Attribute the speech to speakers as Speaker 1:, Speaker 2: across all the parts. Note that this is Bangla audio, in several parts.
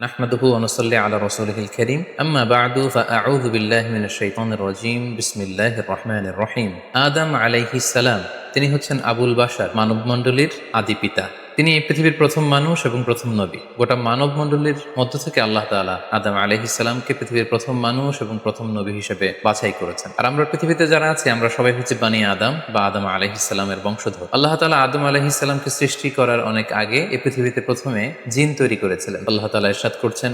Speaker 1: نحمده ونصلي على رسوله الكريم أما بعد فأعوذ بالله من الشيطان الرجيم بسم الله الرحمن الرحيم আদম আলাইহিস সালাম তিনি হচ্ছেন আবুল বাশার মানব মণ্ডলীর আদি পিতা তিনি এই পৃথিবীর প্রথম মানুষ এবং প্রথম নবী। গোটা মানব মণ্ডলীর মধ্য থেকে আল্লাহ তাআলা আদম আলাইহিসসালামকে পৃথিবীর প্রথম মানুষ এবং প্রথম নবী হিসেবে বাছাই করেছেন। আর আমরা পৃথিবীতে যারা আছি, আমরা সবাই হচ্ছে বানি আদম বা আদম আলাইহিসসালামের বংশধর। আল্লাহ তাআলা আদম আলাইহিসসালামকে সৃষ্টি করার অনেক আগে এই পৃথিবীতে প্রথমে জিন তৈরি করেছিলেন। আল্লাহ তাআলা ইরশাদ করছেন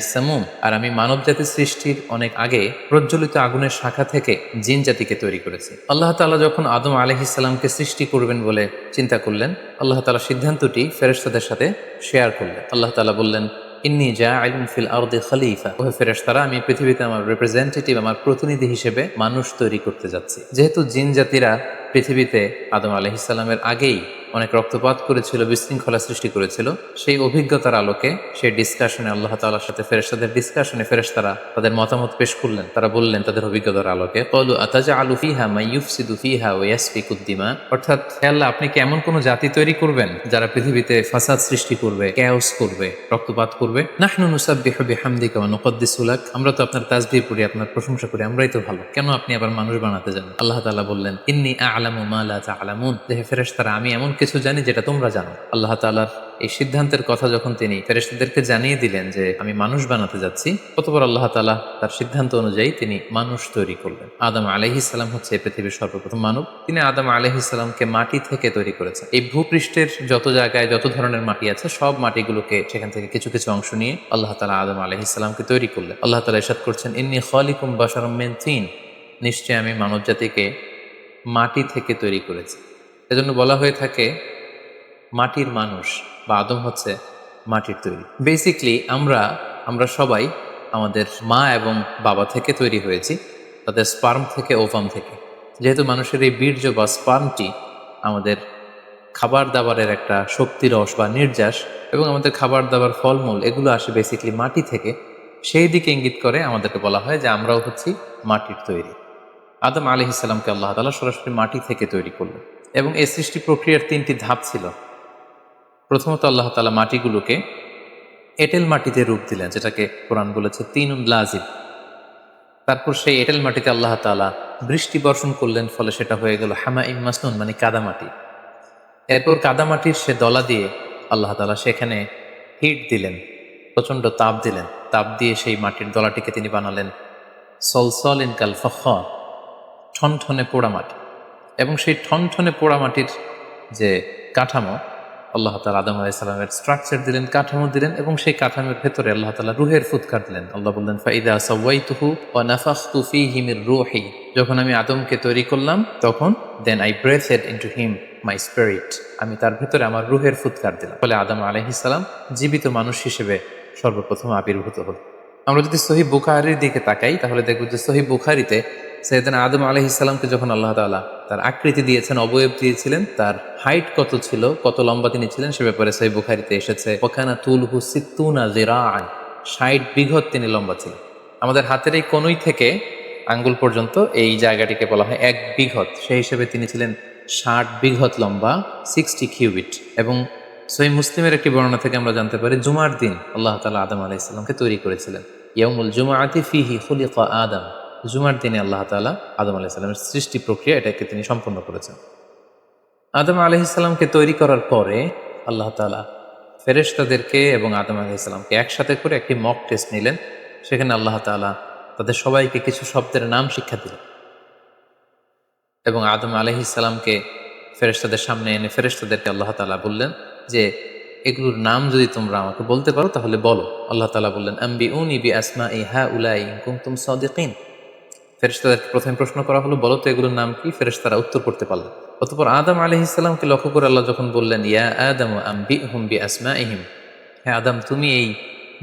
Speaker 1: সামুম। আর আমি মানব জাতির সৃষ্টির অনেক আগে প্রজ্বলিত আগুনের শাখা থেকে জিন জাতিকে তৈরি করেছি। আল্লাহ তাআলা যখন আদম আলাইহিসসালামকে সৃষ্টি করবেন বলে চিন্তা করলেন। আল্লাহ তালা সিদ্ধান্তটি ফেরেস্তাদের সাথে শেয়ার করলেন। আল্লাহ তালা বললেন, ইন্নি যা আইলুম ফিল আরদে খলিফা। ওহে ফেরেশতারা, আমি পৃথিবীতে আমার রিপ্রেজেন্টেটিভ আমার প্রতিনিধি হিসেবে মানুষ তৈরি করতে যাচ্ছি। যেহেতু জিন জাতিরা পৃথিবীতে আদম আলহিসাল্লামের আগেই অনেক রক্তপাত করেছিল, বিশৃঙ্খলা সৃষ্টি করেছিল। সেই অভিজ্ঞতার আলোকে সেই ডিসকাশনে আল্লাহ তাআলার সাথে ফেরেশতাদের ডিসকাশনে ফেরেশতারা তাদের মতামত পেশ করলেন, তারা বললেন তাদের অভিজ্ঞতার আলোকে কলু আতাজা আলু ফিহা মাইয়ুফসিদু ফিহা ওয়া ইয়াসফিকুদ্দিমা অর্থাৎ আল্লাহ, আপনি কি এমন কোন জাতি তৈরি করবেন যারা পৃথিবীতে ফাসাদ সৃষ্টি করবে ক্যাওস করবে, রক্তপাত করবে? নাহনু নুসাব্বিহু বিহামদিকা ওয়া নুকদ্দিসু লাক। আমরা তো আপনার তাসবিহ করি আপনার প্রশংসা করি, আমরাই তো ভালো। কেন আপনি আবার মানুষ বানাতে যান? আল্লাহ তাআলা বললেন, ইন্নী আ'লামু মা লা তা'লামুন দেখে ফেরেশতারা, আমি এমন কিছু জানি যেটা তোমরা জানো। আল্লাহ তাআলার এই সিদ্ধান্তের কথা যখন তিনি ফেরেশতাদেরকে জানিয়ে দিলেন যে, আমি মানুষ বানাতে যাচ্ছি, অতপর আল্লাহ তালা তার সিদ্ধান্ত অনুযায়ী তিনি মানুষ তৈরি করলেন। আদম আলাইহিস সালাম হচ্ছে পৃথিবীর সর্বপ্রথম মানব। তিনি আদম আলাইহিস সালামকে মাটি থেকে তৈরি করেছেন। এই ভূপৃষ্ঠের যত জায়গায় যত ধরনের মাটি আছে, সব মাটিগুলোকে সেখান থেকে কিছু কিছু অংশ নিয়ে আল্লাহ তালা আদম আলাইহিস সালামকে তৈরি করলেন। আল্লাহ তাআলা ইরশাদ করছেন, ইন্নী খালিকুম বাশারাম মিন তিন। নিশ্চয় আমি মানব জাতিকে মাটি থেকে তৈরি করেছি। এজন্য বলা হয়ে থাকে, মাটির মানুষ বা আদম হচ্ছে মাটির তৈরি। বেসিকলি আমরা আমরা সবাই আমাদের মা এবং বাবা থেকে তৈরি হয়েছি, তাদের স্পার্ম থেকে ওভাম থেকে। যেহেতু মানুষের এই বীর্য বা স্পার্মটি আমাদের খাবার দাবারের একটা শক্তি রস বা নির্যাস এবং আমাদের খাবার দাবার ফলমূল, এগুলো আসে বেসিকলি মাটি থেকে। সেই দিকে ইঙ্গিত করে আমাদেরকে বলা হয় যে আমরাও হচ্ছি মাটির তৈরি। আদম আলি ইসলামকে আল্লাহ তালা সরাসরি মাটি থেকে তৈরি করলেন। এবং এই সৃষ্টি প্রক্রিয়ার তিনটি ধাপ ছিল। প্রথমত আল্লাহ তালা মাটিগুলোকে এঁটেল মাটিতে রূপ দিলেন, যেটাকে কোরআন বলেছে তিন লাজিব তারপর সেই এঁটেল মাটিতে আল্লাহ তালা বৃষ্টি বর্ষণ করলেন, ফলে সেটা হয়ে গেল হামা ইম মাসনুন মানে কাদামাটি এরপর কাদামাটির সে দলা দিয়ে আল্লাহ তালা সেখানে হিট দিলেন, প্রচণ্ড তাপ দিলেন। তাপ দিয়ে সেই মাটির দলাটিকে তিনি বানালেন সলসল ইন কাল ফখর, ঠনঠনে পোড়ামাটি এবং সেই ঠনঠনে পোড়ামাটির যে কাঠামো, আল্লাহ তালা আদম আলাইসালামের স্ট্রাকচার দিলেন, কাঠামো দিলেন এবং সেই কাঠামোর ভেতরে আল্লাহ তালা রুহের ফুৎকার দিলেন। আল্লাহ বললেন, ফাইদা সাওয়াই তুহু ও নাফাস তুফি হিমির রুহি। যখন আমি আদমকে তৈরি করলাম, তখন then I breathed into him my spirit আমি তার ভেতরে আমার রুহের ফুৎকার দিলাম। ফলে আদম আলহিসাল্লাম জীবিত মানুষ হিসেবে সর্বপ্রথম আবির্ভূত হল। আমরা যদি সহি বুখারির দিকে তাকাই, তাহলে দেখব যে সহি বুখারিতে সৈয়দান আদম আলহিসাল্লামকে যখন আল্লাহ তালা তার আকৃতি দিয়েছেন, অবয়ব দিয়েছিলেন, তার হাইট কত ছিল, কত লম্বা তিনি ছিলেন, সে ব্যাপারে সহি বুখারিতে এসেছে ওখানা তুল হুসিতুনা জিরাআন ষাট বিঘত তিনি লম্বা ছিলেন। আমাদের হাতের এই কোনই থেকে আঙ্গুল পর্যন্ত এই জায়গাটিকে বলা হয় এক বিঘত। সেই হিসেবে তিনি ছিলেন ষাট বিঘত লম্বা সিক্সটি কিউবিট এবং সহি মুসলিমের একটি বর্ণনা থেকে আমরা জানতে পারি, জুমার দিন আল্লাহ তালা আদম আলাইসাল্লামকে তৈরি করেছিলেন। ইয়ামুল জুমা আতি ফিহি খুলিকা আদম। জুমার দিনে আল্লাহ তালা আদম আলাইসাল্লামের সৃষ্টি প্রক্রিয়া এটাকে তিনি সম্পন্ন করেছেন। আদম আলহিসাল্লামকে তৈরি করার পরে আল্লাহ তালা ফেরেশতাদেরকে এবং আদম আলহিসাল্লামকে একসাথে করে একটি মক টেস্ট নিলেন। সেখানে আল্লাহ তালা তাদের সবাইকে কিছু শব্দের নাম শিক্ষা দিলেন। এবং আদম আলহিসাল্লামকে ফেরেশতাদের সামনে এনে ফেরেশতাদেরকে আল্লাহ তালা বললেন যে, এগুলোর নাম যদি তোমরা আমাকে বলতে পারো তাহলে বলো। আল্লাহ তালা বললেন আম্বি উনি বি আসমা ই হা উলাই কুমতুম সদিকিন। ফেরেশতাদেরকে প্রথমে প্রশ্ন করা হলো, বলো তো এগুলোর নাম কি? ফেরেশতারা উত্তর করতে পারলেন অতপর আদম আলহ ইসলামকে লক্ষ্য করে আল্লাহ যখন বললেন, ইয়া আদম আম্বি হুম বি আসমা ইহিম হ্যাঁ আদম, তুমি এই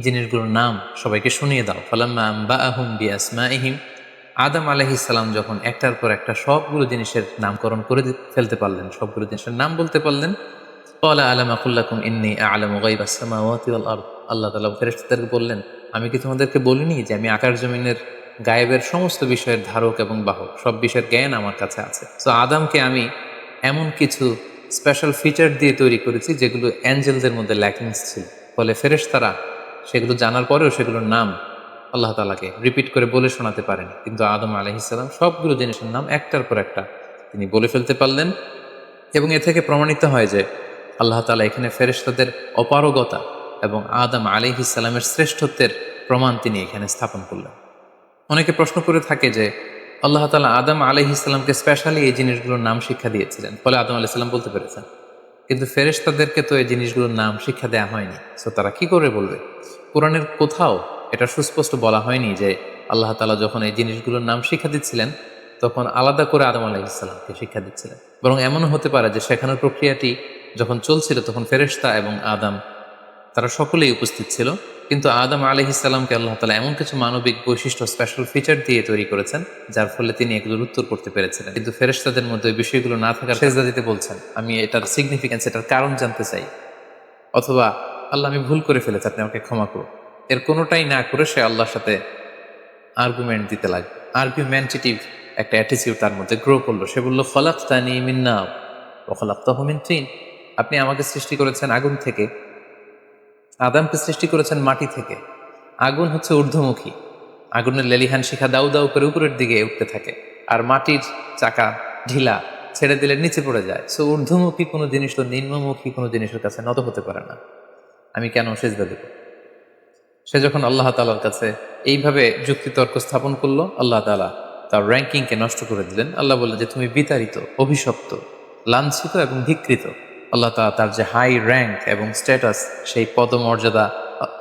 Speaker 1: জিনিসগুলোর নাম সবাইকে শুনিয়ে দাও। ফালাম্মা আম্বা আহুম বি আসমা ইহিম আদম আলহিসাল্লাম যখন একটার পর একটা সবগুলো জিনিসের নামকরণ করে ফেলতে পারলেন, সবগুলো জিনিসের নাম বলতে পারলেন কলা আলাম ইন্নি আলম গাইব আরদ আল্লাহ তাআলা ফেরেশতাদেরকে বললেন, আমি কি তোমাদেরকে বলিনি যে আমি আকার জমিনের গায়েবের সমস্ত বিষয়ের ধারক এবং বাহক, সব বিষয়ের জ্ঞান আমার কাছে আছে। তো আদামকে আমি এমন কিছু স্পেশাল ফিচার দিয়ে তৈরি করেছি, যেগুলো অ্যাঞ্জেলদের মধ্যে ল্যাকিংস ছিল। ফলে ফেরেশতারা সেগুলো জানার পরেও সেগুলোর নাম আল্লাহ তালাকে রিপিট করে বলে শোনাতে পারেনি। কিন্তু আদম আলহিসাল্লাম সবগুলো জিনিসের নাম একটার পর একটা তিনি বলে ফেলতে পারলেন এবং এ থেকে প্রমাণিত হয় যে আল্লাহ তালা এখানে ফেরেশতাদের অপারগতা এবং আদম আলিহিসাল্লামের শ্রেষ্ঠত্বের প্রমাণ তিনি এখানে স্থাপন করলেন। অনেকে প্রশ্ন করে থাকে যে, আল্লাহ তালা আদম আলহিসাল্লামকে স্পেশালি এই জিনিসগুলোর নাম শিক্ষা দিয়েছিলেন। ফলে আদম আলাইসাল্লাম বলতে পেরেছেন। কিন্তু ফেরেশতাদেরকে তো এই জিনিসগুলোর নাম শিক্ষা দেওয়া হয়নি। সো তারা কি করে বলবে? কোরআনের কোথাও এটা সুস্পষ্ট বলা হয়নি যে, আল্লাহ তালা যখন এই জিনিসগুলোর নাম শিক্ষা দিচ্ছিলেন, তখন আলাদা করে আদম আলাইসাল্লামকে শিক্ষা দিচ্ছিলেন। বরং এমনও হতে পারে যে, শেখানোর প্রক্রিয়াটি যখন চলছিল, তখন ফেরেশতা এবং আদম, তারা সকলেই উপস্থিত ছিল। কিন্তু আদম আলহিসাল্লামকে আল্লাহ তালা এমন কিছু মানবিক বৈশিষ্ট্য স্পেশাল ফিচার দিয়ে তৈরি করেছেন যার ফলে তিনি এগুলোর উত্তর করতে পেরেছিলেন। কিন্তু ফেরেশতাদের মধ্যে ওই বিষয়গুলো না থাকার সেজদা দিতে বলছেন। আমি এটার সিগনিফিকেন্স এটার কারণ জানতে চাই। অথবা আল্লাহ আমি ভুল করে ফেলেছি আপনি আমাকে ক্ষমা করুন। এর কোনোটাই না করে সে আল্লাহর সাথে আর্গুমেন্ট দিতে লাগবে আর্গুমেন্টেটিভ একটা অ্যাটিচিউড তার মধ্যে গ্রো করল। সে বলল ফলাক তানি মিন্না ও ফলাক তহমিন তিন। আপনি আমাকে সৃষ্টি করেছেন আগুন থেকে। আদামকে সৃষ্টি করেছেন মাটি থেকে। আগুন হচ্ছে ঊর্ধ্বমুখী। আগুনের লেলিহান শিখা দাউ দাউ করে উপরের দিকে উঠতে থাকে। আর মাটির চাকা ঢিলা ছেড়ে দিলে নিচে পড়ে যায়। সো ঊর্ধ্বমুখী কোনো জিনিস তো নিম্নমুখী কোনো জিনিসের কাছে নত হতে পারে না। আমি কেন সেজদা দেব? সে যখন আল্লাহ তালার কাছে এইভাবে যুক্তিতর্ক স্থাপন করল, আল্লাহ তালা তার র্যাঙ্কিংকে নষ্ট করে দিলেন। আল্লাহ বললেন যে, তুমি বিতাড়িত, অভিশপ্ত, লাঞ্ছিত এবং ধিকৃত আল্লাহ তালা তার যে হাই র্যাঙ্ক এবং স্ট্যাটাস সেই পদমর্যাদা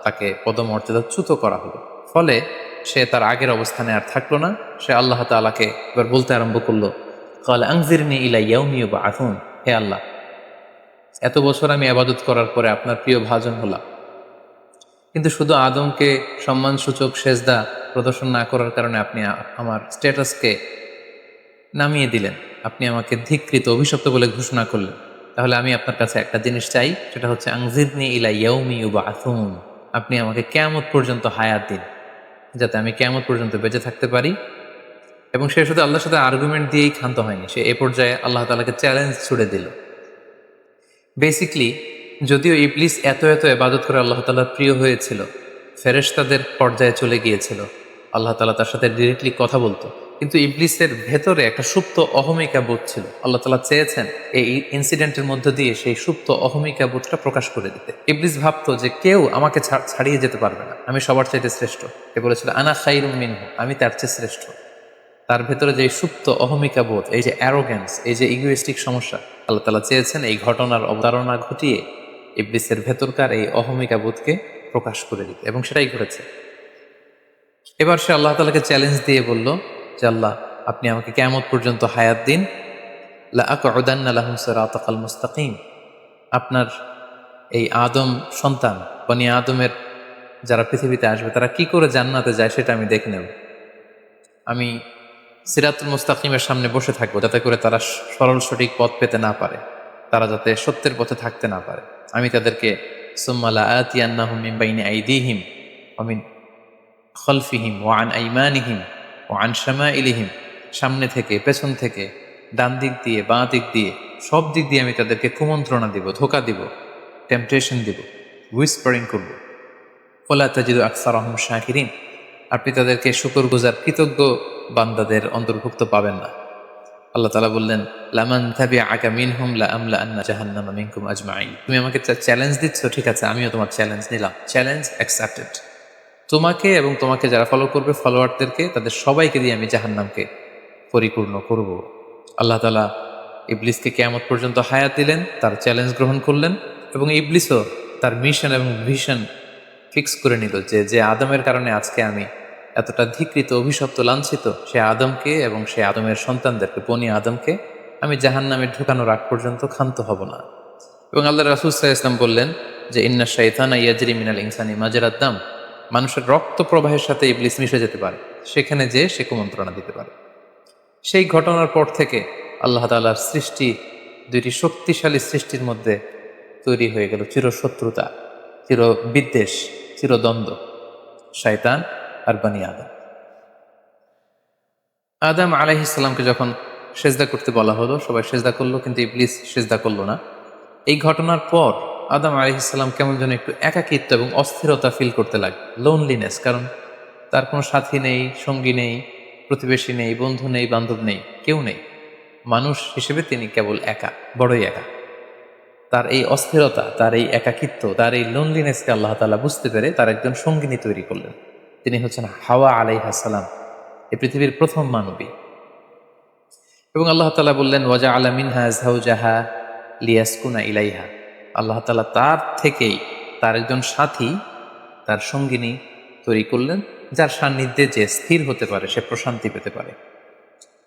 Speaker 1: তাকে পদমর্যাদা চ্যুত করা হলো। ফলে সে তার আগের অবস্থানে আর থাকল না। সে আল্লাহ তালাকে এবার বলতে আরম্ভ করল, কাল আংজিরনি ইলা ইয়াউমিও বা আথুন হে আল্লাহ, এত বছর আমি আবাদত করার পরে আপনার প্রিয় ভাজন হলাম। কিন্তু শুধু আদমকে সম্মানসূচক সেজদা প্রদর্শন না করার কারণে আপনি আমার স্ট্যাটাসকে নামিয়ে দিলেন। আপনি আমাকে ধিকৃত, অভিশপ্ত বলে ঘোষণা করলেন। তাহলে আমি আপনার কাছে একটা জিনিস চাই, সেটা হচ্ছে আংজিরনি ইলা ইয়াউমি বা আথুন আপনি আমাকে কেয়ামত পর্যন্ত হায়াত দিন, যাতে আমি কেয়ামত পর্যন্ত বেঁচে থাকতে পারি। এবং সে শুধু আল্লাহর সাথে আর্গুমেন্ট দিয়েই ক্ষান্ত হয়নি, সে এ পর্যায়ে আল্লাহ তালাকে চ্যালেঞ্জ ছুড়ে দিল। বেসিকলি যদিও ইবলিস এত এত এবাদত করে আল্লাহ তালার প্রিয় হয়েছিল, ফেরেশতাদের পর্যায়ে চলে গিয়েছিল, আল্লাহ তালা তার সাথে ডিরেক্টলি কথা বলতো। কিন্তু ইবলিসের ভেতরে একটা সুপ্ত অহমিকা বোধ ছিল। আল্লাহ তালা চেয়েছেন এই ইনসিডেন্টের মধ্য দিয়ে সেই সুপ্ত অহমিকা বোধটা প্রকাশ করে দিতে। ইবলিস ভাবতো যে কেউ আমাকে ছাড়- ছাড়িয়ে যেতে পারবে না। আমি সবার চাইতে শ্রেষ্ঠ। এ বলেছিল, আনা খাইরুম মিনহু, আমি তার চেয়ে শ্রেষ্ঠ। তার ভেতরে যে সুপ্ত অহমিকা বোধ, এই যে অ্যারোগ্যান্স এই যে ইগোয়েস্টিক সমস্যা, আল্লাহ তালা চেয়েছেন এই ঘটনার অবতারণা ঘটিয়ে ইবলিসের ভেতরকার এই অহমিকা বোধকে প্রকাশ করে দিতে। এবং সেটাই ঘটেছে। এবার সে আল্লাহ তালাকে চ্যালেঞ্জ দিয়ে বলল যে আল্লাহ, আপনি আমাকে কেমত পর্যন্ত হায়াত দিন। লাহুম মুস্তাকিম। আপনার এই আদম সন্তান, বনি আদমের যারা পৃথিবীতে আসবে, তারা কি করে জান্নাতে যায় সেটা আমি দেখে নেব। আমি সিরাতুল মুস্তাকিমের সামনে বসে থাকব, যাতে করে তারা সরল সঠিক পথ পেতে না পারে। তারা যাতে সত্যের পথে থাকতে না পারে। আমি তাদেরকে সুম্মালা আতিয়ান্নাহুম মিন বাইনি আইদিহিম অমিন খলফিহিম ওয়ান আইমানিহিম ও আন শামাইলিহিম, সামনে থেকে, পেছন থেকে, ডান দিক দিয়ে, বাঁ দিক দিয়ে, সব দিক দিয়ে আমি তাদেরকে কুমন্ত্রণা দিব, ধোকা দিব টেম্পটেশন দিব উইসপারিং করব। ফলা তাজিদু আকসার আহম শাকিরিন, আপনি তাদেরকে শুকর গুজার কৃতজ্ঞ বান্দাদের অন্তর্ভুক্ত পাবেন না। আল্লাহ তালা বললেন, লামান থাবি আকা মিনহুম লা আমলা আন্না জাহান্নামা মিনকুম আজমাইন তুমি আমাকে চ্যালেঞ্জ দিচ্ছ, ঠিক আছে, আমিও তোমার চ্যালেঞ্জ নিলাম। চ্যালেঞ্জ অ্যাকসেপ্টেড তোমাকে এবং তোমাকে যারা ফলো করবে ফলোয়ারদেরকে তাদের সবাইকে দিয়ে আমি জাহান্নামকে পরিপূর্ণ করব। আল্লাহ তালা ইবলিসকে কেয়ামত পর্যন্ত হায়াত দিলেন, তার চ্যালেঞ্জ গ্রহণ করলেন এবং ইবলিসও তার মিশন এবং ভিশন ফিক্স করে নিল যে যে আদমের কারণে আজকে আমি এতটা ধিকৃত, অভিশপ্ত, লাঞ্ছিত, সে আদমকে এবং সে আদমের সন্তানদেরকে, বনি আদমকে আমি জাহান নামে ঢুকানোর আগ পর্যন্ত ক্ষান্ত হব না। এবং আল্লাহ রাসুল সাল্লাহ ইসলাম বললেন যে, ইন্না শাইতানা ইয়াজরি মিনাল ইনসানি মাজরাদ্দাম মানুষের রক্ত প্রবাহের সাথে ইবলিস মিশে যেতে পারে। সেখানে যেয়ে সে কুমন্ত্রণা দিতে পারে। সেই ঘটনার পর থেকে আল্লাহ তালার সৃষ্টি, দুইটি শক্তিশালী সৃষ্টির মধ্যে তৈরি হয়ে গেল চিরশত্রুতা চির বিদ্বেষ চিরদ্বন্দ্ব, শয়তান আর বানি আদম। আদম আলাইহিসাল্লামকে যখন সেজদা করতে বলা হলো, সবাই সেজদা করল, কিন্তু ইবলিস সেজদা করল না। এই ঘটনার পর আদম আলহিসাল্লাম কেমন যেন একটু একাকিত্ব এবং অস্থিরতা ফিল করতে লাগে লোনলিনেস কারণ তার কোনো সাথী নেই, সঙ্গী নেই, প্রতিবেশী নেই, বন্ধু নেই, বান্ধব নেই, কেউ নেই। মানুষ হিসেবে তিনি কেবল একা, বড়ই একা। তার এই অস্থিরতা, তার এই একাকিত্ব, তার এই লোনলিনেসকে আল্লাহ তালা বুঝতে পেরে তার একজন সঙ্গিনী তৈরি করলেন। তিনি হচ্ছেন হাওয়া আলাইহাসালাম এই পৃথিবীর প্রথম মানবী। এবং আল্লাহ তালা বললেন ওয়াজা আলা মিনহা জাহা লিয়াসকুনা ইলাইহা। আল্লাহ তালা তার থেকেই তার একজন সাথী, তার সঙ্গিনী তৈরি করলেন, যার সান্নিধ্যে যে স্থির হতে পারে, সে প্রশান্তি পেতে পারে।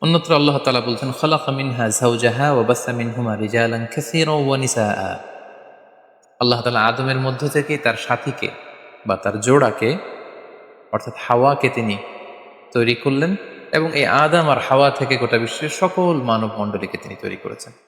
Speaker 1: অন্যত্র আল্লাহ তালা বলছেন, খলাকা মিনহা জাহা ওবাসা মিনহুমা রিজালান কাসীরা ওয়া নিসাআ। আল্লাহ তালা আদমের মধ্য থেকে তার সাথীকে বা তার জোড়াকে, অর্থাৎ হাওয়াকে তিনি তৈরি করলেন এবং এই আদম আর হাওয়া থেকে গোটা বিশ্বের সকল মানব মণ্ডলীকে তিনি তৈরি করেছেন।